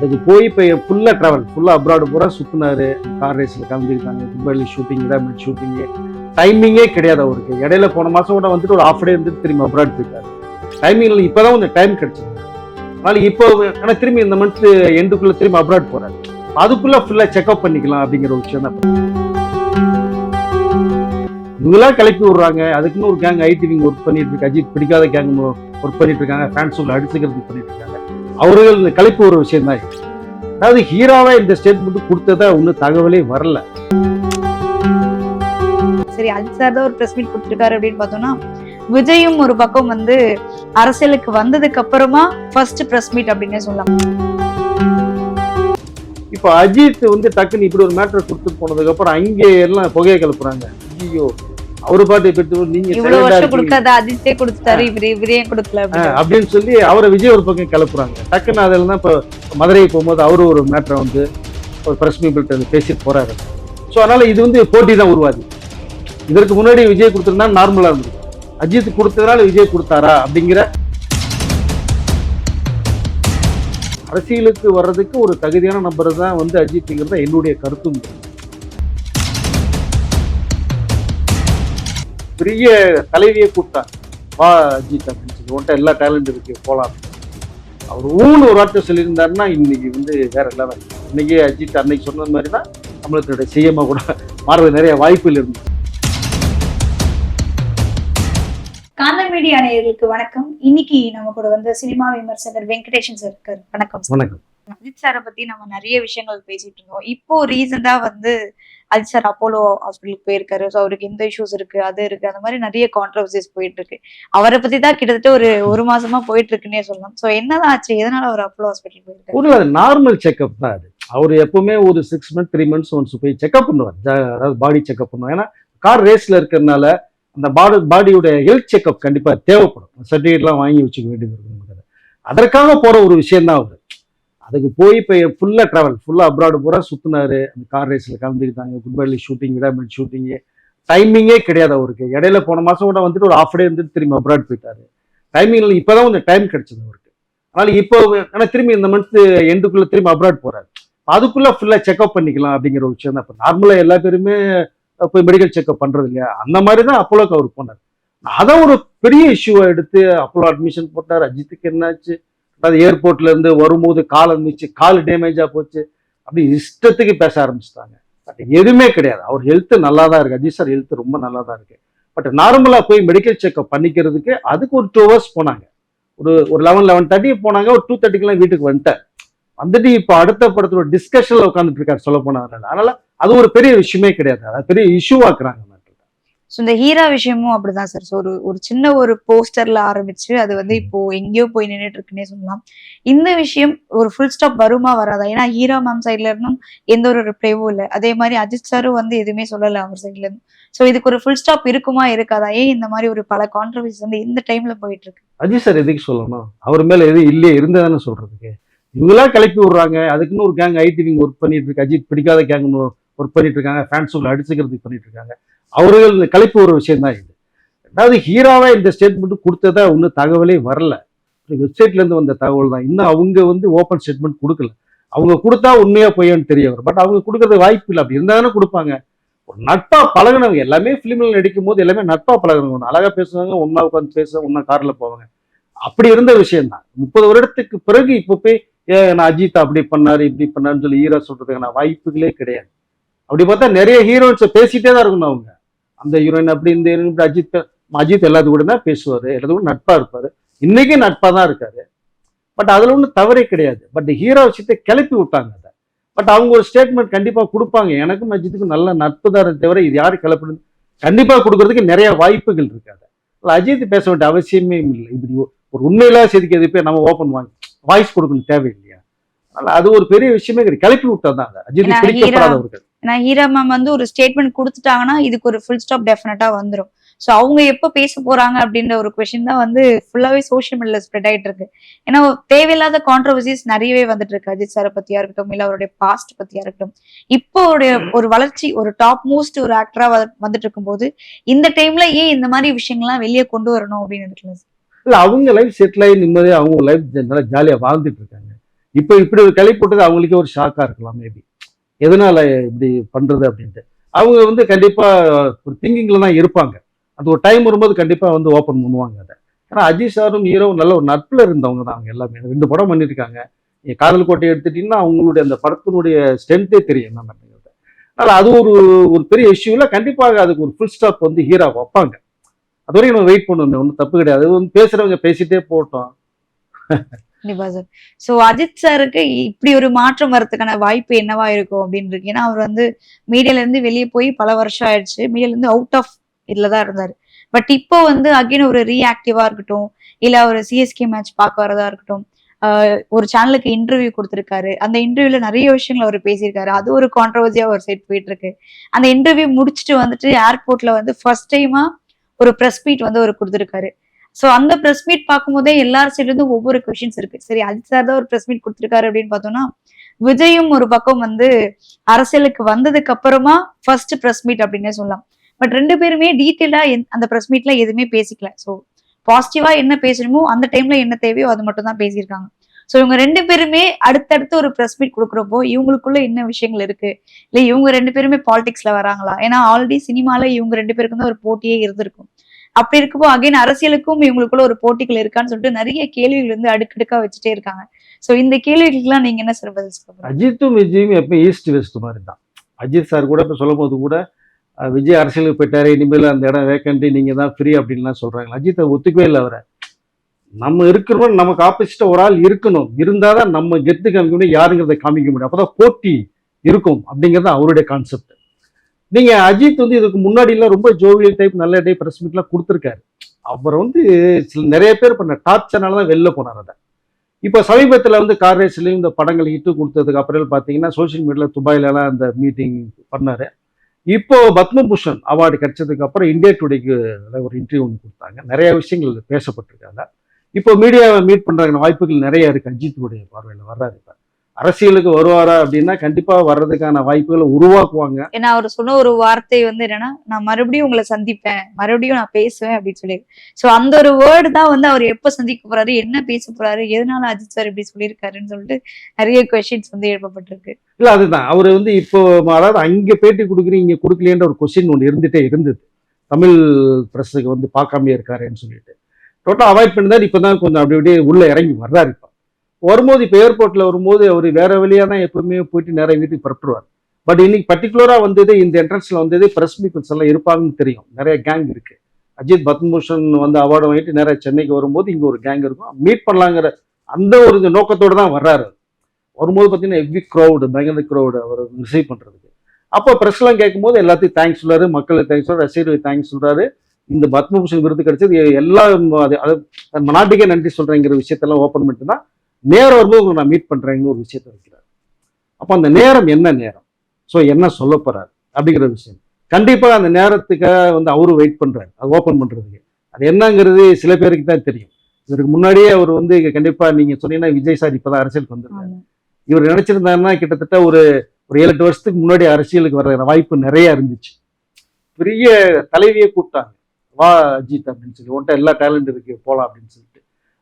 அதுக்கு போய் இப்போ ஃபுல்லாக ட்ராவல் ஃபுல்லாக அப்ராடு பூரா சுற்றினாரு கார் ரேஸில் கலந்துருக்காங்க. துபாயில் ஷூட்டிங் இடாமல் ஷூட்டிங்கு டைமிங்கே கிடையாது அவருக்கு. இடையில போன மாதம் கூட வந்துட்டு ஒரு ஆஃப் டே இருந்துட்டு திரும்பி அப்ராட் போயிட்டாரு. டைமிங்கில் இப்போ தான் கொஞ்சம் டைம் கிடச்சிது அதனால் இப்போ ஆனால் திரும்பி இந்த மந்த் எண்டுக்குள்ளே திரும்பி அப்ராட் போகிறாரு அதுக்குள்ளே ஃபுல்லாக செக்அப் பண்ணிக்கலாம் அப்படிங்கிற ஒரு விஷயம் தான். இவங்களாம் கிளப்பி விடுறாங்க. அதுக்குன்னு ஒரு கேங் ஐடி ஒர்க் பண்ணிட்டு இருக்கு. அஜித் பிடிக்காத கேங் ஒர்க் பண்ணிட்டு இருக்காங்க. ஃபேன்ஸ் உள்ள அடிச்சுக்கிறதுக்கு பண்ணிட்டு இருக்காங்க. அவர்கள் இந்த கிளப்பி ஒரு விஷயம் தான். அதாவது ஹீரோவா இந்த ஸ்டேட்மெண்ட் கொடுத்ததா ஒன்றும் தகவலே வரல. சரி அஜித் சார் தான் ஒரு பிரஸ் மீட் கொடுத்துருக்காரு அப்படின்னு பார்த்தோம்னா விஜயும் ஒரு பக்கம் வந்து அரசியலுக்கு வந்ததுக்கு அப்புறமா ஃபர்ஸ்ட் பிரஸ் மீட் அப்படின்னே சொல்லலாம். இப்போ அஜித் வந்து டக்குன்னு இப்படி ஒரு மேட்டர் கொடுத்துட்டு போனதுக்கு அப்புறம் அங்கே எல்லாம் புகையை கிளப்புறாங்க ஐயோ. அவரு பாட்டு பெற்று நீங்க இவ்வளவு silent ஆ வருஷம் இருக்கீங்க. கொடுக்காத அஜித்தே கொடுத்துட்டாரு இவரே இவரே கொடுக்கல ஆ, அப்படின்னு. சொல்லி அவரை விஜய் ஒரு பக்கம் கிளப்புறாங்க. டக்குன்னு அதில் தான் இப்போ மதுரை போகும்போது அவரு ஒரு மேட்டரை வந்து ஒரு பிரஸ் மீட் பேசிட்டு போறாரு. ஸோ அதனால இது வந்து போட்டி தான் உருவாது. இதற்கு முன்னாடி விஜய் கொடுத்துருந்தா நார்மலா இருந்தது. அஜித் கொடுத்ததுனால விஜய் கொடுத்தாரா அப்படிங்கிற அரசியலுக்கு வர்றதுக்கு ஒரு தகுதியான நபர் தான் வந்து அஜித்ங்கிறது என்னுடைய கருத்தும். பெரிய தலைவியை கூப்பிட்டான். வா அஜித் அப்படின்னு சொல்லி. உன்ட்ட எல்லா டேலண்ட் இருக்கு போலாம். அவர் ஊன்னு ஒரு வார்த்தை சொல்லியிருந்தாருன்னா இன்னைக்கு வந்து வேற லெவல் இன்னைக்கு அஜித் அன்னைக்கு சொன்னது மாதிரி தான் நம்மளுக்கு சிஎம்மா கூட மாறுறது நிறைய வாய்ப்புகள் இருந்து காந்தல் மீடியா நேயர்களுக்கு வணக்கம். இன்னைக்கு நம்ம கூட வந்து சினிமா விமர்சகர் வெங்கடேஷன் சார் வணக்கம். வணக்கம். அஜித் சாரை பத்தி நம்ம நிறைய விஷயங்கள் பேசிட்டு இருந்தோம். இப்போ ரீசெண்டா வந்து அஜித் சார் அப்போலோ ஹாஸ்பிட்டலுக்கு போயிருக்காரு. ஸோ அவருக்கு இந்த இஷ்யூஸ் இருக்கு அது இருக்கு அந்த மாதிரி நிறைய கான்ட்ரவர்சிஸ் போயிட்டு இருக்கு. அவரை பத்தி தான் கிட்டத்தட்ட ஒரு ஒரு மாசமா போயிட்டு இருக்குன்னே சொல்லலாம். ஸோ என்னதான் ஆச்சு? எதனால அவர் அப்போலோ ஹாஸ்பிட்டல் போயிருக்காரு? ஒரு அது நார்மல் செக்அப் தான் அது. அவர் எப்பவுமே ஒரு six month three months once போய் செக்அப் பண்ணுவார். அதாவது பாடி செக்அப் பண்ணுவார். ஏன்னா கார் ரேஸ்ல இருக்கிறதுனால அந்த பாடி பாடியோட ஹெல்த் செக்அப் கண்டிப்பாக தேவைப்படும். சர்டிஃபிகேட்லாம் வாங்கி வச்சுக்க வேண்டியது இருக்கும். அதற்காக போகிற ஒரு விஷயம் தான் அவர் அதுக்கு போய் இப்போ ஃபுல்லாக ட்ராவல் ஃபுல்லாக அப்ராடு பூரா சுற்றினாரு அந்த கார் ரேஸில் கலந்துக்கிட்டாங்க. துபாயில் ஷூட்டிங் விடாமல் ஷூட்டிங்கு டைமிங்கே கிடையாது அவருக்கு. இடையில போன மாதம் கூட வந்துட்டு ஒரு ஆஃப் டே இருந்துட்டு திரும்பி அப்ராட் போயிட்டாரு. டைமிங்கில் இப்போ தான் கொஞ்சம் டைம் கிடைச்சது அவருக்கு. அதனால் இப்போ ஆனால் திரும்பி இந்த மந்த் எண்டுக்குள்ளே திரும்பி அப்ராட் போகிறாரு அதுக்குள்ளே ஃபுல்லாக செக்அப் பண்ணிக்கலாம் அப்படிங்கிற ஒரு விஷயம் தான். இப்போ நார்மலாக எல்லா பேருமே போய் மெடிக்கல் செக்அப் பண்ணுறது இல்லையா? அந்த மாதிரி தான் அப்போலோக்கு அவர் போனார். அதை ஒரு பெரிய இஷ்யூவை எடுத்து அப்போலோ அட்மிஷன் போட்டார். அஜித்துக்கு என்னாச்சு? அது ஏர்போர்ட்ல இருந்து வரும்போது கால் இருந்துச்சு கால் டேமேஜா போச்சு. அப்படி இஷ்டத்துக்கு பேச ஆரம்பிச்சிட்டாங்க. பட் எதுவுமே கிடையாது. அவர் ஹெல்த் நல்லா தான் இருக்கு. அஜித் சார் ஹெல்த் ரொம்ப நல்லா தான் இருக்கு பட் நார்மலாக போய் மெடிக்கல் செக்அப் பண்ணிக்கிறதுக்கு அதுக்கு ஒரு டூ ஹவர்ஸ் போனாங்க. ஒரு ஒரு லெவன் லெவன் தேர்ட்டி போனாங்க. ஒரு டூ தேர்ட்டிக்கெலாம் வீட்டுக்கு வந்துட்டார். வந்துட்டு இப்போ அடுத்த படத்தோட டிஸ்கஷனில் உட்காந்துட்டு இருக்காரு சொல்ல போனாங்க அதனால அது ஒரு பெரிய விஷயமே கிடையாது. அது பெரிய இஷ்யூ ஆக்குறாங்க. ஸோ இந்த ஹீரா விஷயமும் அப்படிதான் சார் ஸோ ஒரு ஒரு சின்ன ஒரு போஸ்டர்ல ஆரம்பிச்சு அது வந்து இப்போ எங்கேயோ போய் நின்றுட்டு இருக்குன்னே சொல்லலாம். இந்த விஷயம் ஒரு ஃபுல் ஸ்டாப் வருமா வராதா? ஏன்னா ஹீரா மேம் சைட்ல இருந்தும் எந்த ஒரு ரிப்ளைவும் இல்லை. அதே மாதிரி அஜித் சாரும் வந்து எதுவுமே சொல்லல அவர் சைட்ல இருந்து. ஸோ இதுக்கு ஒரு ஃபுல் ஸ்டாப் இருக்குமா இருக்காதா? ஏன் இந்த மாதிரி ஒரு பல கான்ட்ரவர்சிஸ் வந்து இந்த டைம்ல போயிட்டு இருக்கு? அஜித் சார் எதுக்கு சொல்லணும்? அவர் மேல எதுவும் இல்லையே இருந்ததானே சொல்றதுக்கு. இவங்களா கிளப்பி விடுறாங்க. அதுக்குன்னு ஒரு கேங் ஐடி விங் ஒர்க் பண்ணிட்டு இருக்கு. அஜித் பிடிக்காத கேங் ஒர்க் பண்ணிட்டு இருக்காங்க ஃபேன்ஸ் உள்ள அடிச்சுக்கிறதுக்கு பண்ணிட்டு இருக்காங்க அவர்கள் இந்த ஒரு விஷயம் தான் இது. ரெண்டாவது ஹீரோவா இந்த ஸ்டேட்மெண்ட் கொடுத்ததா ஒன்றும் தகவலே வரல. வெப்சைட்லேருந்து வந்த தகவல் தான். இன்னும் அவங்க வந்து ஓப்பன் ஸ்டேட்மெண்ட் கொடுக்கல. அவங்க கொடுத்தா உண்மையா பொய்யான்னு தெரிய வரும் பட் அவங்க கொடுக்கறது வாய்ப்பு இல்லை. அப்படி இருந்தாதானே கொடுப்பாங்க. ஒரு நட்பா பழகுனவங்க எல்லாமே ஃபிலிமில் நடிக்கும் போது எல்லாமே நட்பா ஒன்று அழகா பேசுவாங்க ஒன்னா உட்காந்து பேச ஒன்னா கார்ல போவாங்க. அப்படி இருந்த விஷயம் தான் முப்பது வருடத்துக்கு பிறகு இப்போ போய் ஏ நான் அஜித் அப்படி பண்ணாரு இப்படி பண்ணாருன்னு சொல்லி ஈரா சொல்றதுக்கான வாய்ப்புகளே கிடையாது. அப்படி பார்த்தா நிறைய ஹீரோயின்ஸை பேசிட்டே தான் இருக்கணும் அவங்க. அந்த ஹீரோயின் அப்படி இந்த ஹீரோயின் இப்படி அஜித் அஜித் எல்லாத்து கூட தான் பேசுவாரு எல்லாத்து கூட நட்பா இருப்பாரு. இன்னைக்கும் நட்பா தான் இருக்காரு. பட் அதுல ஒன்றும் தவறே கிடையாது. பட் ஹீரோ விஷயத்தை கிளப்பி விட்டாங்க அதை. பட் அவங்க ஒரு ஸ்டேட்மெண்ட் கண்டிப்பா கொடுப்பாங்க. எனக்கும் அஜித்துக்கும் நல்ல நட்பு தான் தவிர இது யாரு கிளப்புறது கண்டிப்பா கொடுக்கறதுக்கு நிறைய வாய்ப்புகள் இருக்காது அதுல அஜித் பேச வேண்டிய அவசியமே இல்லை. இப்படி ஒரு உண்மையில செய்திக்கு எது போய் நம்ம ஓப்பன் வாங்கி வாய்ஸ் கொடுக்கணும் தேவையில்லையா? அதனால அது ஒரு பெரிய விஷயமே கிடையாது. கிளப்பி விட்டதான் அது. அஜித் பிடிக்கப்படாதவர்கள். ஏன்னா ஹீரா மேம் வந்து ஒரு ஸ்டேட்மெண்ட் கொடுத்துட்டாங்கன்னா இதுக்கு ஒரு ஃபுல் ஸ்டாப் டெஃபினட்டா வந்துடும் ஸோ அவங்க எப்போ பேச போறாங்க அப்படின்ற ஒரு கொஷின் தான் வந்து ஃபுல்லாவே சோஷியல் மீடியால ஸ்ப்ரெட் ஆயிட்டு இருக்கு. ஏன்னா தேவையில்லாத கான்ட்ரவர்சிஸ் நிறையவே வந்துட்டு இருக்கு. அஜித் சாரை பத்தியா இருக்கட்டும் இல்லை அவருடைய பாஸ்ட் பத்தியா இருக்கட்டும். இப்போ உடைய ஒரு வளர்ச்சி ஒரு டாப் மோஸ்ட் ஒரு ஆக்டரா வந்துட்டு இருக்கும்போது இந்த டைம்ல ஏன் இந்த மாதிரி விஷயங்கள்லாம் வெளியே கொண்டு வரணும் அப்படின்னு இருக்கலாம் இல்ல அவங்க லைஃப் செட்டில் ஆகி நிம்மதியாக அவங்க லைஃப் நல்லா ஜாலியாக வாழ்ந்துட்டு இருக்காங்க. இப்போ இப்படி ஒரு கலை போட்டது அவங்களுக்கே ஒரு ஷாக்காக இருக்கலாம் மேபி எதனால் இப்படி பண்ணுறது அப்படின்ட்டு. அவங்க வந்து கண்டிப்பாக ஒரு திங்கிங்கில் தான் இருப்பாங்க. அது ஒரு டைம் வரும்போது கண்டிப்பாக வந்து ஓப்பன் பண்ணுவாங்க அதை. ஏன்னா அஜித் சாரும் ஹீரோவும் நல்ல ஒரு நட்பில் இருந்தவங்க தான் அவங்க எல்லாமே. ரெண்டு படம் பண்ணியிருக்காங்க. நீங்கள் காதல் கோட்டை எடுத்துட்டீங்கன்னா அவங்களுடைய அந்த படத்தினுடைய ஸ்ட்ரென்த்தே தெரியும் என்ன அப்படிங்கிறது அதனால் அது ஒரு ஒரு பெரிய இஷ்யூவில் கண்டிப்பாக அதுக்கு ஒரு ஃபுல் ஸ்டாப் வந்து ஹீரோ வைப்பாங்க. அது வரைக்கும் நம்ம வெயிட் பண்ணணும் ஒன்றும் தப்பு கிடையாது. அது வந்து பேசுகிறவங்க பேசிட்டே போட்டோம். கண்டிப்பா சார் சோ அஜித் சாருக்கு இப்படி ஒரு மாற்றம் வரதுக்கான வாய்ப்பு என்னவா இருக்கும் அப்படின்னு இருக்கு ஏன்னா அவர் வந்து மீடியால இருந்து வெளியே போய் பல வருஷம் ஆயிடுச்சு. மீடியால இருந்து அவுட் ஆஃப் இதுல தான் இருந்தாரு. பட் இப்போ வந்து அகைன் ஒரு ரீஆக்டிவா இருக்கட்டும் இல்ல ஒரு சிஎஸ்கே மேட்ச் பார்க்க வரதா இருக்கட்டும் ஒரு சேனலுக்கு இன்டர்வியூ கொடுத்திருக்காரு. அந்த இன்டர்வியூல நிறைய விஷயங்கள் அவர் பேசியிருக்காரு. அது ஒரு கான்ட்ரவர்சியா ஒரு சைட் போயிட்டு இருக்கு அந்த இன்டர்வியூ முடிச்சுட்டு வந்துட்டு ஏர்போர்ட்ல வந்து ஃபர்ஸ்ட் டைமா ஒரு ப்ரெஸ் மீட் வந்து அவர் கொடுத்துருக்காரு. ஸோ அந்த ப்ரெஸ் மீட் பார்க்கும்போதே எல்லார் சைட்ல இருந்து ஒவ்வொரு கொஷின்ஸ் இருக்கு. சரி அஜித் சார் தான் ஒரு ப்ரெஸ் மீட் கொடுத்துருக்காரு அப்படின்னு பார்த்தோம்னா விஜயும் ஒரு பக்கம் வந்து அரசியலுக்கு வந்ததுக்கு அப்புறமா ஃபர்ஸ்ட் ப்ரெஸ் மீட் அப்படின்னே சொல்லலாம். பட் ரெண்டு பேருமே டீட்டெயிலா அந்த ப்ரெஸ் மீட்ல எதுவுமே பேசிக்கல. ஸோ பாசிட்டிவா என்ன பேசணுமோ அந்த டைம்ல என்ன தேவையோ அது மட்டும் தான் பேசியிருக்காங்க. ஸோ இவங்க ரெண்டு பேருமே அடுத்தடுத்து ஒரு ப்ரெஸ் மீட் கொடுக்குறப்போ இவங்களுக்குள்ள என்ன விஷயங்கள் இருக்கு? இல்ல இவங்க ரெண்டு பேருமே பாலிடிக்ஸ்ல வராங்களா? ஏன்னா ஆல்ரெடி சினிமால இவங்க ரெண்டு பேருக்கும் தான் ஒரு போட்டியே இருந்திருக்கும். அப்படி இருக்கப்போ அகைன் அரசியலுக்கும் இவங்களுக்குள்ள ஒரு போட்டிகள் இருக்கான்னு சொல்லிட்டு நிறைய கேள்விகள் வந்து அடுக்கடுக்கா வச்சுட்டே இருக்காங்க. சோ இந்த கேள்விகளுக்கெல்லாம் நீங்க என்ன சார் பதில் சொல்லுங்க அஜித்தும் விஜயும் எப்பயும் ஈஸ்ட் வெஸ்ட் மாதிரி தான். அஜித் சார் கூட இப்போ சொல்லும் போது கூட விஜய் அரசியலுக்கு போயிட்டாரு இனிமேல் அந்த இடம் வேக்கண்டி நீங்க தான் ஃப்ரீ அப்படின்லாம் சொல்றாங்க. அஜித்தை ஒத்துக்கவே இல்லை அவரை. நம்ம இருக்கிறோம் நமக்கு ஆப்போசிட்டா ஒரு ஆள் இருக்கணும். இருந்தாதான் நம்ம கெத்து காமிக்க முடியும் யாருங்கிறத காமிக்க முடியும். அப்பதான் போட்டி இருக்கும் அப்படிங்கிறது அவருடைய கான்செப்ட் நீங்க அஜித் வந்து இதுக்கு முன்னாடிலாம் ரொம்ப ஜோவியல் டைப் நல்ல டைப் பிரஸ் மீட்லாம் கொடுத்துருக்காரு. அவர் வந்து சில நிறைய பேர் பண்ண டார்ச்சனால தான் வெளில போனார் அதை. இப்போ சமீபத்தில் வந்து கார் ரேஸ்லையும் இந்த படங்கள் ஹிட்டு கொடுத்ததுக்கு அப்புறம் பார்த்தீங்கன்னா சோஷியல் மீடியாவில் துபாயிலலாம் அந்த மீட்டிங் பண்ணார். இப்போ பத்மபூஷன் அவார்டு கிடைச்சதுக்கு அப்புறம் இந்தியா டுடேக்கு ஒரு இன்டர்வியூ ஒன்று கொடுத்தாங்க. நிறைய விஷயங்கள் பேசப்பட்டிருக்காங்க. இப்போ மீடியாவை மீட் பண்ணுறாங்க வாய்ப்புகள் நிறைய இருக்கு. அஜித்துடைய பார்வையில் வர்றாரு இப்போ. அரசியலுக்கு வருவாரா அப்படின்னா கண்டிப்பா வர்றதுக்கான வாய்ப்புகளை உருவாக்குவாங்க. ஏன்னா அவர் சொன்ன ஒரு வார்த்தை வந்து என்னன்னா நான் மறுபடியும் உங்களை சந்திப்பேன். மறுபடியும் நான் பேசுவேன் அப்படின்னு சொல்லி. சோ அந்த ஒரு வேர்டு தான் வந்து அவர் எப்ப சந்திக்க போறாரு என்ன பேச போறாரு எதனால அஜித் சார் இப்படி சொல்லியிருக்காருன்னு சொல்லிட்டு நிறைய கொஸ்டின்ஸ் வந்து எழுப்பப்பட்டிருக்கு. இல்ல அதுதான். அவர் வந்து இப்போ அதாவது அங்க பேட்டி கொடுக்குறீங்க இங்க கொடுக்கலையன்ற ஒரு கொஸ்டின் ஒன்று இருந்துட்டே இருந்தது. தமிழ் பிரஸுக்கு வந்து பார்க்காமயே இருக்காருன்னு சொல்லிட்டு. டோட்டல் அவாய்ட் பண்ணி இப்பதான் கொஞ்சம் அப்படி அப்படியே உள்ள இறங்கி வர்றாரு இப்போ. வரும்போது இப்போ ஏர்போர்ட்டில் வரும்போது அவர் வேற வழியாக தான் எப்பவுமே போயிட்டு நிறைய வீட்டுக்கு புறப்படுவார். பட் இன்னைக்கு பர்டிகுலராக வந்தது இந்த என்ட்ரன்ஸில் வந்தது பிரஸ் பீப்புள்ஸ் எல்லாம் இருப்பாங்கன்னு தெரியும். நிறைய கேங் இருக்கு. அஜித் பத்மபூஷன் வந்து அவார்டு வாங்கிட்டு நிறைய சென்னைக்கு வரும்போது இங்கே ஒரு கேங் இருக்கும். மீட் பண்ணலாங்கிற அந்த ஒரு நோக்கத்தோடு தான் வர்றாரு வரும்போது பார்த்தீங்கன்னா எவ்வி க்ரௌடு பயங்கர க்ரௌடு அவர் ரிசீவ் பண்ணுறதுக்கு அப்போ ப்ரெஸ்லாம் கேட்கும்போது எல்லாத்தையும் தேங்க்ஸ் சொல்கிறாரு மக்களுக்கு தேங்க்ஸ் சொல்கிறார் ரசிகர்களுக்கு தேங்க்ஸ் சொல்கிறாரு இந்த பத்மபூஷன் விருது கிடைச்சது எல்லா அது நாட்டுக்கே நன்றி சொல்கிறேங்கிற விஷயத்தெல்லாம் ஓப்பன் பண்ணிட்டு தான் நேரம் வரும்போது உங்களை நான் மீட் பண்றேங்கிற ஒரு விஷயத்த வைக்கிறார். அப்போ அந்த நேரம் என்ன நேரம்? ஸோ என்ன சொல்ல போறாரு? அப்படிங்கிற விஷயம். கண்டிப்பா அந்த நேரத்துக்காக வந்து அவரும் வெயிட் பண்றாரு. அது ஓப்பன் பண்றதுக்கு. அது என்னங்கிறது சில பேருக்கு தான் தெரியும். இதற்கு முன்னாடியே அவர் வந்து கண்டிப்பா நீங்க சொன்னீங்கன்னா விஜய் சார் இப்பதான் அரசியலுக்கு வந்திருக்காரு. இவர் நினைச்சிருந்தாருன்னா கிட்டத்தட்ட ஒரு ஒரு ஏழு எட்டு வருஷத்துக்கு முன்னாடி அரசியலுக்கு வர்ற வாய்ப்பு நிறைய இருந்துச்சு. பெரிய தலைவியே கூப்பிட்டாங்க. வா அஜித் அப்படின்னு சொல்லி. உன்ட்ட எல்லா டேலண்ட் இருக்கு போலாம் அப்படின்னு சொல்லிட்டு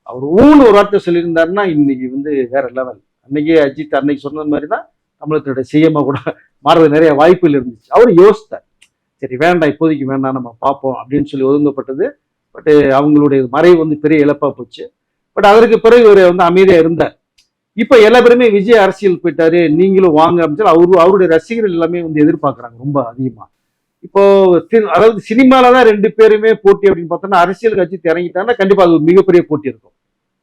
அவர் ஊன்னு ஒரு வார்த்தை சொல்லியிருந்தாருன்னா இன்னைக்கு வந்து வேற லெவல் அன்னைக்கே அஜித் அன்னைக்கு சொன்னது மாதிரி தான் தமிழகத்தோட சிஎம்மா கூட மாறது நிறைய வாய்ப்புகள் இருந்துச்சு. அவர் யோசித்தார். சரி வேண்டாம் இப்போதைக்கு வேண்டாம் நம்ம பார்ப்போம் அப்படின்னு சொல்லி ஒதுங்கப்பட்டது. பட் அவங்களுடைய மறைவு வந்து பெரிய இழப்பாக போச்சு. பட் அதற்கு பிறகு இவர் வந்து அமைதியாக இருந்தார். இப்போ எல்லா பேருமே விஜய் அரசியல் போயிட்டாரு. நீங்களும் வாங்க அப்படின்னு சொல்லி அவரு அவருடைய ரசிகர்கள் எல்லாமே வந்து எதிர்பார்க்குறாங்க ரொம்ப அதிகமாக இப்போ அதாவது சினிமால தான் ரெண்டு பேருமே போட்டி அப்படின்னு பார்த்தோம்னா அரசியலுக்கு அஜித் இறங்கிட்டாங்கன்னா கண்டிப்பா அது ஒரு மிகப்பெரிய போட்டி இருக்கும்.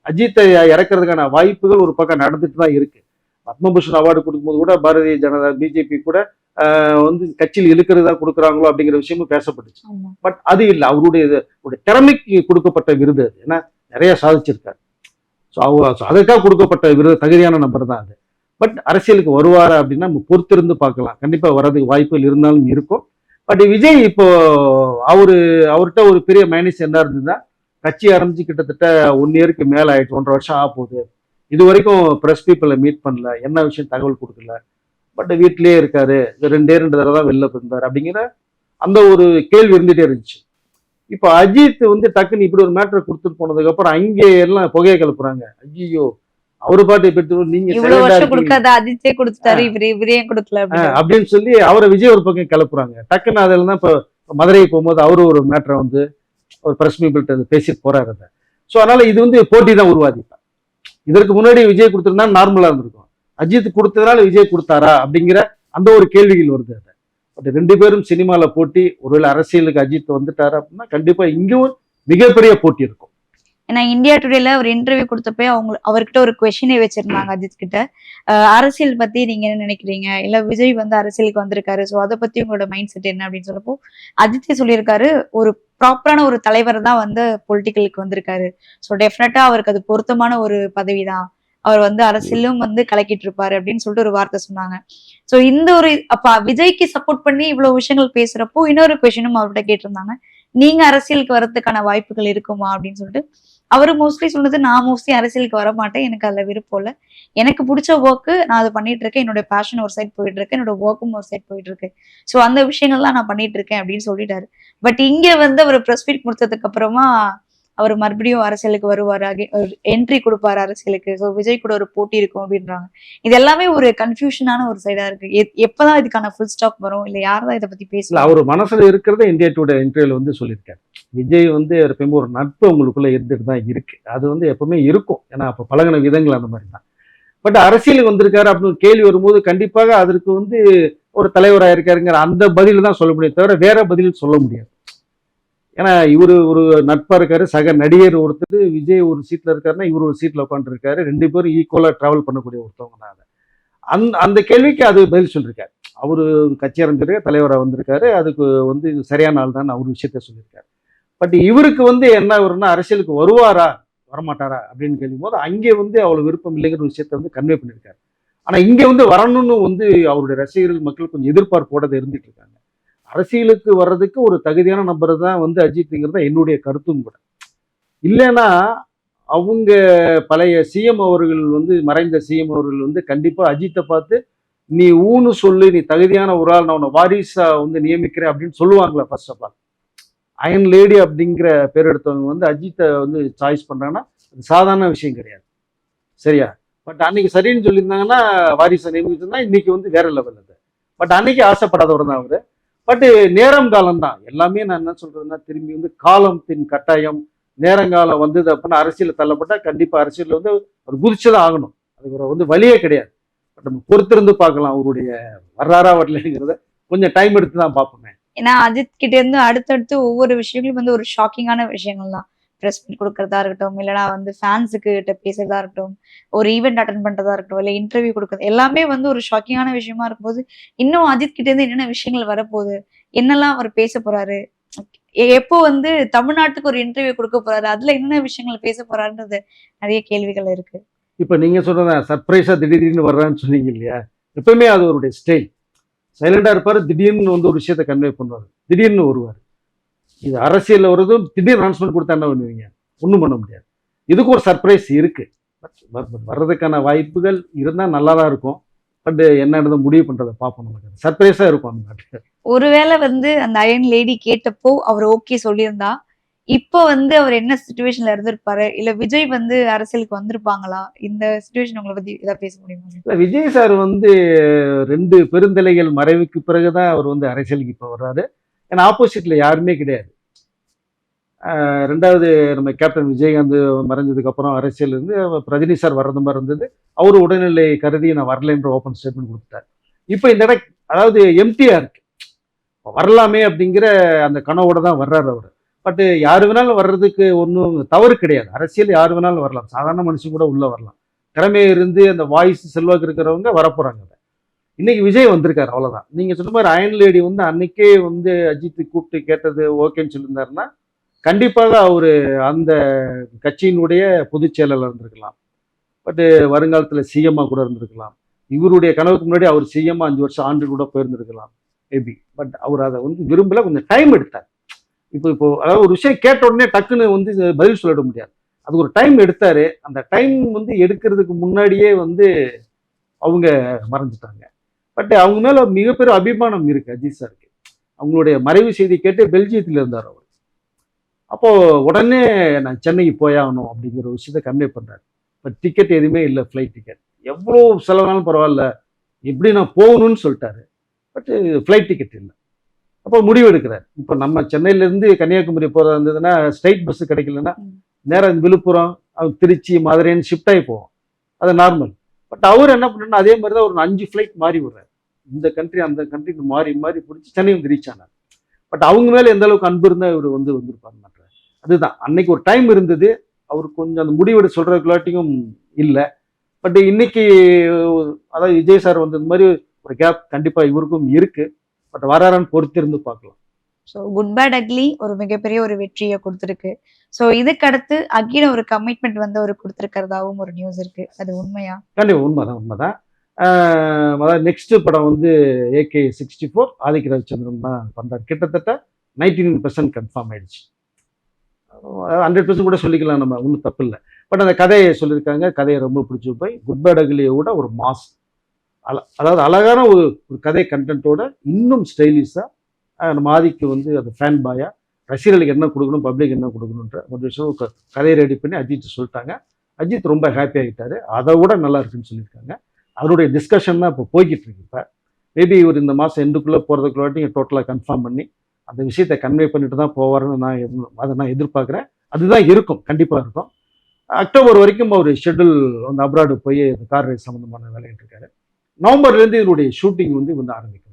அஜித்தை இறக்குறதுக்கான வாய்ப்புகள் ஒரு பக்கம் நடந்துட்டு தான் இருக்கு. பத்மபூஷன் அவார்டு கொடுக்கும்போது கூட பாரதிய ஜனதா பிஜேபி கூட வந்து கட்சியில் இழுக்கிறதா கொடுக்குறாங்களோ அப்படிங்கிற விஷயமும் பேசப்பட்டுச்சு. பட் அது இல்லை அவருடைய திறமைக்கு கொடுக்கப்பட்ட விருது அது. ஏன்னா நிறைய சாதிச்சிருக்காரு. ஸோ அவர் அதற்காக கொடுக்கப்பட்ட விருது தகுதியான நபர் தான் அது. பட் அரசியலுக்கு வருவாரா அப்படின்னா நம்ம பொறுத்திருந்து பார்க்கலாம். கண்டிப்பா வர்றதுக்கு வாய்ப்புகள் இருந்தாலும் இருக்கும். பட் விஜய் இப்போ அவரு அவர்கிட்ட ஒரு பெரிய மைனஸ் என்ன இருந்ததுன்னா கட்சி ஆரம்பிச்சு கிட்டத்தட்ட ஒன் இயருக்கு மேல ஆயிடுச்சு ஒன்றரை வருஷம் ஆக போகுது. இது வரைக்கும் ப்ரெஸ் பீப்புளை மீட் பண்ணல என்ன விஷயம் தகவல் கொடுக்கல. பட் வீட்லயே இருக்காரு ரெண்டு ரெண்டே ரெண்டு தடவை தான் வெளில போயிருந்தார் அப்படிங்கிற அந்த ஒரு கேள்வி இருந்துட்டே இருந்துச்சு. இப்போ அஜித் வந்து டக்குன்னு இப்படி ஒரு மேட்டரை கொடுத்துட்டு போனதுக்கப்புறம் அங்கே எல்லாம் புகையை கிளப்புறாங்க ஐயோ அவரு பாட்டு பெற்று நீங்க இவ்வளவு வருஷம். கொடுக்காத அஜித்தே கொடுத்துட்டாரு இவரு இவரே ஏன் கொடுக்கல ஆ, அப்படின்னு சொல்லி அவரை விஜய் ஒரு பக்கம் கிளப்புறாங்க. டக்குன்னு அதில் தான் இப்போ மதுரை போகும்போது அவரு ஒரு மேட்டரை வந்து ஒரு பிரஸ் மீபிள்கிட்ட பேசிட்டு போறாரு அதை. ஸோ அதனால இது வந்து போட்டி தான் உருவாதிப்பேன் இதற்கு முன்னாடி விஜய் கொடுத்திருந்தா நார்மலா இருந்திருக்கும். அஜித் கொடுத்ததுனால விஜய் கொடுத்தாரா அப்படிங்கிற அந்த ஒரு கேள்விகள் வருது அது. பட் ரெண்டு பேரும் சினிமால போட்டி ஒருவேளை அரசியலுக்கு அஜித் வந்துட்டாரு அப்படின்னா கண்டிப்பா இங்கும் மிகப்பெரிய போட்டி இருக்கும். ஏன்னா இந்தியா டுடேல ஒரு இன்டர்வியூ கொடுத்தப்ப அவங்க அவர்கிட்ட ஒரு கொஷினே வச்சிருந்தாங்க அஜித் கிட்ட. அஹ் அரசியல் பத்தி நீங்க என்ன நினைக்கிறீங்க? இல்ல விஜய் வந்து அரசியலுக்கு வந்திருக்காரு சோ அதை பத்தி உங்களோட மைண்ட் செட் என்ன அப்படின்னு சொல்லப்போ அஜித்தே சொல்லியிருக்காரு ஒரு ப்ராப்பரான ஒரு தலைவர் தான் வந்து பொலிட்டிக்கலுக்கு வந்திருக்காரு. ஸோ டெஃபினட்டா அவருக்கு அது பொருத்தமான ஒரு பதவி தான் அவர் வந்து அரசியலும் வந்து கலக்கிட்டு இருப்பாரு அப்படின்னு சொல்லிட்டு ஒரு வார்த்தை சொன்னாங்க. சோ இந்த ஒரு அப்ப விஜய்க்கு சப்போர்ட் பண்ணி இவ்வளவு விஷயங்கள் பேசுறப்போ இன்னொரு கொஷினும் அவர்கிட்ட கேட்டிருந்தாங்க. நீங்க அரசியலுக்கு வரதுக்கான வாய்ப்புகள் இருக்குமா அப்படின்னு சொல்லிட்டு அவர் மோஸ்ட்லி சொன்னது நான் மோஸ்ட்லி அரசியலுக்கு வர மாட்டேன் எனக்கு அதில் விருப்பம் இல்லை. எனக்கு பிடிச்ச ஒர்க்கு நான் அதை பண்ணிட்டு இருக்கேன். என்னோட பேஷன் ஒரு சைட் போயிட்டு இருக்கேன் என்னோட ஒர்க்கும் ஒரு சைட் போயிட்டு இருக்கு. ஸோ அந்த விஷயங்கள்லாம் நான் பண்ணிட்டு இருக்கேன். அப்படின்னு சொல்லிட்டாரு. பட் இங்க வந்து அவர் ப்ரெஸ் மீட் முடிச்சதுக்கு அப்புறமா அவர் மறுபடியும் அரசியலுக்கு வருவார் என்ட்ரி கொடுப்பாரு அரசியலுக்கு. ஸோ விஜய் கூட ஒரு போட்டி இருக்கும் அப்படின்றாங்க. இது எல்லாமே ஒரு கன்ஃபியூஷனான ஒரு சைடா இருக்கு. எப்பதான் இதுக்கான ஃபுல் ஸ்டாப் வரும்? இல்ல யார் தான் இதை பத்தி பேசல அவர் மனசுல இருக்கிறத இந்தியா டுடே இன்டர்வியூல வந்து சொல்லியிருக்காரு. விஜய் வந்து எப்பயுமே ஒரு நட்பு உங்களுக்குள்ள இருந்துட்டு தான் இருக்கு. அது வந்து எப்பவுமே இருக்கும். ஏன்னா அப்ப பழகின விதங்கள் அந்த மாதிரி தான். பட் அரசியலுக்கு வந்திருக்காரு அப்படின்னு கேள்வி வரும்போது கண்டிப்பாக அதற்கு வந்து ஒரு தலைவராக இருக்காருங்கிற அந்த பதில் தான் சொல்ல முடியும் தவிர வேற பதில் சொல்ல முடியாது. ஏன்னா இவர் ஒரு நட்பாக இருக்காரு சக நடிகர் ஒருத்தர் விஜய் ஒரு சீட்டில் இருக்காருன்னா இவர் ஒரு சீட்டில் உட்காந்துருக்காரு ரெண்டு பேரும் ஈக்குவலாக ட்ராவல் பண்ணக்கூடிய ஒருத்தவங்க அந் அந்த கேள்விக்கு அது பதில் சொல்லியிருக்காரு அவர் கட்சி ஆரம்பிச்சிருக்க தலைவராக வந்திருக்காரு. அதுக்கு வந்து சரியான ஆள் தான் அவர் விஷயத்த சொல்லியிருக்காரு பட் இவருக்கு வந்து என்ன வரும்னா அரசியலுக்கு வருவாரா வரமாட்டாரா அப்படின்னு கேட்கும்போது அங்கே வந்து அவ்வளோ விருப்பம் இல்லைங்கிற ஒரு விஷயத்த வந்து கன்வே பண்ணியிருக்காரு ஆனால் இங்கே வந்து வரணும்னு வந்து அவருடைய ரசிகர்கள் மக்கள் கொஞ்சம் எதிர்பார்ப்போட இருந்துட்டு இருக்காங்க. அரசியலுக்கு வர்றதுக்கு ஒரு தகுதியான நபர் தான் வந்து அஜித்துங்கிறது தான் என்னுடைய கருத்தும் கூட. இல்லைன்னா அவங்க பழைய சிஎம் அவர்கள் வந்து மறைந்த சிஎம் அவர்கள் வந்து கண்டிப்பாக அஜித்தை பார்த்து நீ ஊன்னு சொல்லு நீ தகுதியான ஒரு ஆள் நான் உன்னை வாரிசா வந்து நியமிக்கிறேன் அப்படின்னு சொல்லுவாங்களா first of all iron lady அப்படிங்கிற பேர் எடுத்தவங்க வந்து அஜித்தை வந்து சாய்ஸ் பண்ணுறாங்கன்னா அது சாதாரண விஷயம் கிடையாது. சரியா? பட் அன்னைக்கு சரின்னு சொல்லியிருந்தாங்கன்னா வாரிசை நியமிச்சிருந்தா இன்னைக்கு வந்து வேற லெவல் அது. பட் அன்னைக்கு ஆசைப்படாதவர் தான் அவர். பட்டு eh, நேரம் காலம் தான். எல்லாமே நான் என்ன சொல்றதுன்னா திரும்பி வந்து காலம் பின் கட்டாயம் நேரங்காலம் வந்தது அப்படின்னா அரசியல் தள்ளப்பட்டா கண்டிப்பா அரசியல் வந்து ஒரு குதிச்சுதான் ஆகணும். அதுக்கு ஒரு வந்து வழியே கிடையாது. பட் நம்ம பொறுத்திருந்து பார்க்கலாம் அவருடைய வர்றாரா வரலங்கிறத கொஞ்சம் டைம் எடுத்து தான் பார்ப்போமே. ஏன்னா அஜித் கிட்ட இருந்து அடுத்தடுத்து ஒவ்வொரு விஷயங்களும் வந்து ஒரு ஷாக்கிங்கான விஷயங்கள் தான் ப்ரெஸ் மீட் கொடுக்கறதா இருக்கட்டும் இல்லைனா வந்து ஃபேன்ஸுக்கு கிட்ட பேசுறதா இருக்கட்டும் ஒரு ஈவெண்ட் அட்டன் பண்றதா இருக்கட்டும் இல்லை இன்டர்வியூ கொடுக்கறது எல்லாமே வந்து ஒரு ஷாக்கிங்கான விஷயமா இருக்கும்போது இன்னும் அஜித் கிட்ட இருந்து என்னென்ன விஷயங்கள் வரப்போகுது என்னெல்லாம் அவர் பேச போறாரு எப்போ வந்து தமிழ்நாட்டுக்கு ஒரு இன்டர்வியூ கொடுக்க போறாரு அதுல என்னென்ன விஷயங்கள் பேச போறாருன்றது நிறைய கேள்விகள் இருக்கு. இப்போ நீங்க சொல்றதா சர்ப்ரைஸா திடீர்னு வர்றான்னு சொன்னீங்க இல்லையா? எப்பவுமே அது அவருடைய ஸ்டைல் சைலண்டா இருப்பாரு திடீர்னு வந்து ஒரு விஷயத்த கன்வே பண்ணுவார் திடீர்னு வருவார். இது அரசியல்ல வருதும் திடீர்னு அனௌன்ஸ்மெண்ட் கொடுத்தா என்ன பண்ணுவீங்க? ஒன்றும் பண்ண முடியாது. இதுக்கு ஒரு சர்ப்ரைஸ் இருக்கு. பட் வர்றதுக்கான வாய்ப்புகள் இருந்தால் நல்லா தான் இருக்கும். பட் என்னன்னு முடிவு பண்றதை பார்ப்போம் நமக்கு சர்ப்ரைஸா இருக்கும் அந்த நாட்டுக்கு. ஒருவேளை வந்து அந்த அயன் லேடி கேட்டப்போ அவர் ஓகே சொல்லியிருந்தா இப்போ வந்து அவர் என்ன சுச்சுவேஷன்ல இருந்திருப்பாரு? இல்ல விஜய் வந்து அரசியலுக்கு வந்திருப்பாங்களா? இந்த சுச்சுவேஷன் உங்களை பத்தி ஏதாவது பேச முடியுமா? இல்ல, விஜய் சார் வந்து ரெண்டு பெருந்தலைகள் மறைவுக்கு பிறகுதான் அவர் வந்து அரசியலுக்கு இப்போ வர்றாரு. ஏன்னா ஆப்போசிட்டில் யாருமே கிடையாது. ரெண்டாவது நம்ம கேப்டன் விஜயகாந்த் மறைஞ்சதுக்கப்புறம் அப்புறம் அரசியல் ரஜினி சார் வர்றது மாதிரி இருந்தது. அவர் உடல்நிலை கருதி நான் வரலைன்ற ஓப்பன் ஸ்டேட்மெண்ட் கொடுத்தார் இப்போ இந்த இடம் அதாவது எம்டியாக இருக்கு வரலாமே அப்படிங்கிற அந்த கனவோட தான் வர்றாரு அவர். பட் யார் வேணாலும் வர்றதுக்கு ஒன்றும் தவறு கிடையாது. அரசியல் யார் வேணாலும் வரலாம். சாதாரண மனுஷன் கூட உள்ளே வரலாம். திறமை இருந்து அந்த வாய்ஸ் செல்வாக்கு இருக்கிறவங்க வரப்போகிறாங்க இன்னைக்கு விஜய் வந்திருக்காரு அவ்வளோதான் நீங்கள் சொன்ன மாதிரி அயன் லேடி வந்து அன்னைக்கே வந்து அஜித் கூப்பிட்டு கேட்டது ஓகேன்னு சொல்லியிருந்தாருன்னா கண்டிப்பாக அவர் அந்த கட்சியினுடைய பொதுச் செயலாளர் இருந்திருக்கலாம். பட்டு வருங்காலத்தில் சிஎம்மா கூட இருந்திருக்கலாம். இவருடைய கனவுக்கு முன்னாடி அவர் சிஎம்மா அஞ்சு வருஷம் ஆண்டு கூட போயிருந்திருக்கலாம் மேபி பட் அவர் அதை வந்து விரும்பல கொஞ்சம் டைம் எடுத்தார். இப்போ இப்போ அதாவது ஒரு விஷயம் கேட்ட உடனே டக்குன்னு வந்து பதில் சொல்லிட முடியாது. அது ஒரு டைம் எடுத்தாரு. அந்த டைம் வந்து எடுக்கிறதுக்கு முன்னாடியே வந்து அவங்க மறைஞ்சிட்டாங்க. பட் அவங்க மேல மிகப்பெரிய அபிமானம் இருக்கு அஜித் சாருக்கு. அவங்களுடைய மறைவு செய்தி கேட்டு பெல்ஜியத்தில் இருந்தார் அவர். அப்போ உடனே நான் சென்னைக்கு போயாகணும் அப்படிங்கிற ஒரு விஷயத்த கன்வே பண்றாரு. இப்போ டிக்கெட் எதுவுமே இல்லை ஃப்ளைட் டிக்கெட் எவ்வளோ செலவானாலும் பரவாயில்ல. எப்படி நான் போகணும்னு சொல்லிட்டாரு. பட் ஃப்ளைட் டிக்கெட் இல்லை. அப்போ முடிவு எடுக்கிறார் இப்போ நம்ம சென்னையிலேருந்து கன்னியாகுமரி போகிறதா இருந்ததுன்னா ஸ்ட்ரைட் பஸ் கிடைக்கலன்னா ம். நேரா இந்த விழுப்புரம் திருச்சி மதுரைன்னு ஷிஃப்ட் ஆகி போவோம். அது நார்மல் பட் அவர் என்ன பண்ணுறா அதே மாதிரி தான் ஒரு அஞ்சு ஃப்ளைட் மாறி விடுறாரு. இந்த கண்ட்ரி அந்த கண்ட்ரிக்கு மாறி மாறி பிடிச்சி சென்னை வந்து ரீச் ஆனார். பட் அவங்க மேலே எந்த அளவுக்கு அன்பு இருந்தால் இவர் வந்து வந்திருப்பாரு மாட்டார் அதுதான். அன்னைக்கு ஒரு டைம் இருந்தது. அவர் கொஞ்சம் அந்த முடிவெடு சொல்கிறதுக்குள்ளாட்டியும் இல்லை. பட் இன்னைக்கு அதாவது விஜய் சார் வந்தது மாதிரி ஒரு கேப் கண்டிப்பாக இவருக்கும் இருக்குது பட் வராரான்னு பொறுத்திருந்து பார்க்கலாம் ஸோ குட் பேட் அக்லி ஒரு மிகப்பெரிய ஒரு வெற்றியை கொடுத்துருக்கு. ஸோ இதுக்கடுத்து அடுத்து ஒரு கமிட்மெண்ட் வந்து அவர் கொடுத்துருக்கிறதாவும் ஒரு நியூஸ் இருக்கு. அது உண்மையா? கண்டிப்பாக உண்மைதான் உண்மைதான். அதாவது நெக்ஸ்ட் படம் வந்து ஏகே சிக்ஸ்டி ஃபோர் ஆதிக்க ரவிச்சந்திரன் தான் பண்ணுறாரு கிட்டத்தட்ட நைன்டீன் நைன் பர்சன்ட் கன்ஃபார்ம் ஆயிடுச்சு ஹண்ட்ரட் பர்சன்ட் கூட சொல்லிக்கலாம் நம்ம ஒன்றும் தப்பு இல்லை பட் அந்த கதையை சொல்லியிருக்காங்க கதையை ரொம்ப பிடிச்சி போய் குட் பேட் அக்லியை விட ஒரு மாஸ் அல அதாவது அழகான ஒரு ஒரு கதை கண்டென்ட்டோட இன்னும் ஸ்டைலிஷாக நம்ம ஆதிக்கு வந்து அந்த ஃபேன் பாயா ரசிகர்களுக்கு என்ன கொடுக்கணும் பப்ளிக் என்ன கொடுக்கணுன்ற ஒரு விஷயம் க- கதையை ரெடி பண்ணி அஜித் சொல்லிட்டாங்க. அஜித் ரொம்ப ஹாப்பி ஆகிட்டாரு. அதை விட நல்லா இருக்குன்னு சொல்லியிருக்காங்க. அதனுடைய டிஸ்கஷன் தான் இப்போ போய்கிட்டு இருக்கு இப்போ. மேபி இவர் இந்த மாதம் எண்டுக்குள்ளே போகிறதுக்குள்ளாட்டி டோட்டலாக கன்ஃபார்ம் பண்ணி அந்த விஷயத்தை கன்வே பண்ணிட்டு தான் போவாருன்னு நான் அதை நான் எதிர்பார்க்குறேன். அதுதான் இருக்கும். கண்டிப்பாக இருக்கும். அக்டோபர் வரைக்கும் அவர் ஷெட்யூல் வந்து அப்ராடு போய் இந்த கார் ரேஸ் சம்மந்தமான வேலையிட்டு இருக்காரு. நவம்பர்லேருந்து இதனுடைய ஷூட்டிங் வந்து வந்து ஆரம்பிக்கும்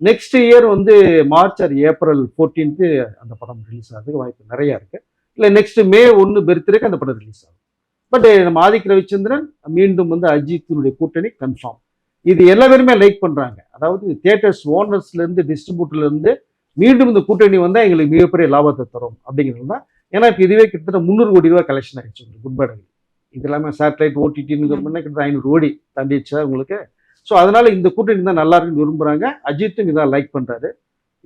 நெக்ஸ்ட் இயர் வந்து மார்ச் ஆர் ஏப்ரல் ஃபோர்டீன்த்து அந்த படம் ரிலீஸ் ஆகிறதுக்கு வாய்ப்பு நிறையா இருக்குது இல்லை நெக்ஸ்ட் மே ஒன்று பெர்த்டேக்கு அந்த படம் ரிலீஸ் ஆகும். பட் eh, நம்ம ஆதிக் ரவிச்சந்திரன் மீண்டும் வந்து அஜித்தினுடைய கூட்டணி கன்ஃபார்ம் இது எல்லா பேருமே லைக் பண்ணுறாங்க அதாவது தியேட்டர்ஸ் ஓனர்ஸ்லேருந்து டிஸ்ட்ரிபியூட்டர்லேருந்து மீண்டும் இந்த கூட்டணி வந்தால் எங்களுக்கு மிகப்பெரிய லாபத்தை தரும் அப்படிங்கிறது தான். ஏன்னா இப்போ இதுவே கிட்டத்தட்ட முந்நூறு கோடி ரூபா கலெக்ஷன் ஆகிடுச்சு குட் பேட் இது எல்லாமே சேட்டலைட் ஓடிடின்னு கிட்டத்தட்ட ஐநூறு கோடி தாண்டிடுச்சா உங்களுக்கு? ஸோ அதனால இந்த கூட்டணி தான் நல்லா இருக்குன்னு விரும்புறாங்க. அஜித்தும் இதான் லைக் பண்றாரு.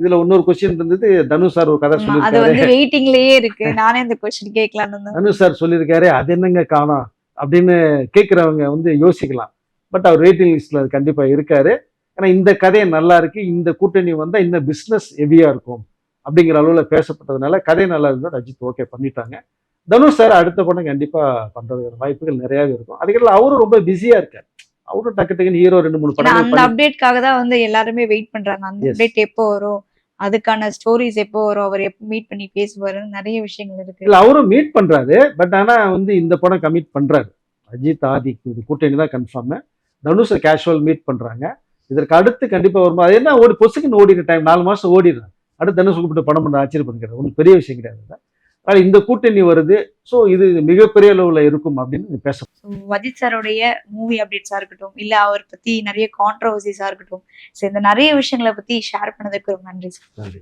இதுல இன்னொரு கொஸ்டின் இருந்தது தனுஷ் சார் ஒரு கதை சொல்லியிருக்காரு. வந்து வெயிட்டிங்லயே இருக்கு. நானே இந்த கொஸ்டின் கேட்கலான்னு இருந்தேன். அனு சார் சொல்லியிருக்காரு அது என்னங்க காணோம்? அப்படின்னு கேட்குறவங்க வந்து யோசிக்கலாம். பட் அவர் வெயிட்டிங் லிஸ்ட்ல அது கண்டிப்பா இருக்காரு. ஏன்னா இந்த கதையை நல்லா இருக்கு. இந்த கூட்டணி வந்தா இந்த பிஸ்னஸ் ஹெவியா இருக்கும் அப்படிங்கிற அளவில் பேசப்பட்டதுனால கதை நல்லா இருந்தோட அஜித் ஓகே பண்ணிட்டாங்க. தனுஷ் சார் அடுத்த படம் கண்டிப்பா பண்றதுக்கான வாய்ப்புகள் நிறையாவே இருக்கும். அதுக்கெல்லாம் அவரும் ரொம்ப பிஸியா இருக்காரு. அவரும் டக்கு டக்குன்னு ஹீரோ ரெண்டு மூணு படங்கள் அந்த அப்டேட்காக தான் வந்து எல்லாருமே வெயிட் பண்றாங்க. அந்த. அப்டேட் எப்போ வரும்? அதுக்கான ஸ்டோரிஸ் எப்போ வரும்? அவர் எப்போ மீட் பண்ணி பேசுவாருன்னு நிறைய விஷயங்கள் இருக்கு. இல்ல அவரும் மீட் பண்றாரு. பட் ஆனா வந்து இந்த படம் கமிட் பண்றாரு. அஜித் இது கூட்டணி தான் கன்ஃபார்ம் தனுஷை கேஷுவல் மீட் பண்றாங்க. இதற்கு அடுத்து கண்டிப்பா வரும்போது அது என்ன ஓடி பொசுக்குன்னு ஓடின டைம் நாலு மாசம் ஓடிடுறேன் அடுத்து தனுஷ் கூப்பிட்டு படம் பண்ண ஆச்சரியம் கிடையாது ஒன்றும் பெரிய விஷயம் கிடையாது. இல்ல. ஆனா இந்த கூட்டணி வருது. ஸோ இது மிகப்பெரிய அளவுல இருக்கும் அப்படின்னு பேச அஜித் சாரோடைய மூவி அப்டேட்ஸா இருக்கட்டும் இல்ல அவர் பத்தி நிறைய கான்ட்ரவர்சிஸா இருக்கட்டும். So, இந்த நிறைய விஷயங்களை பத்தி ஷேர் பண்ணதுக்கு ரொம்ப நன்றி சார் நன்றி.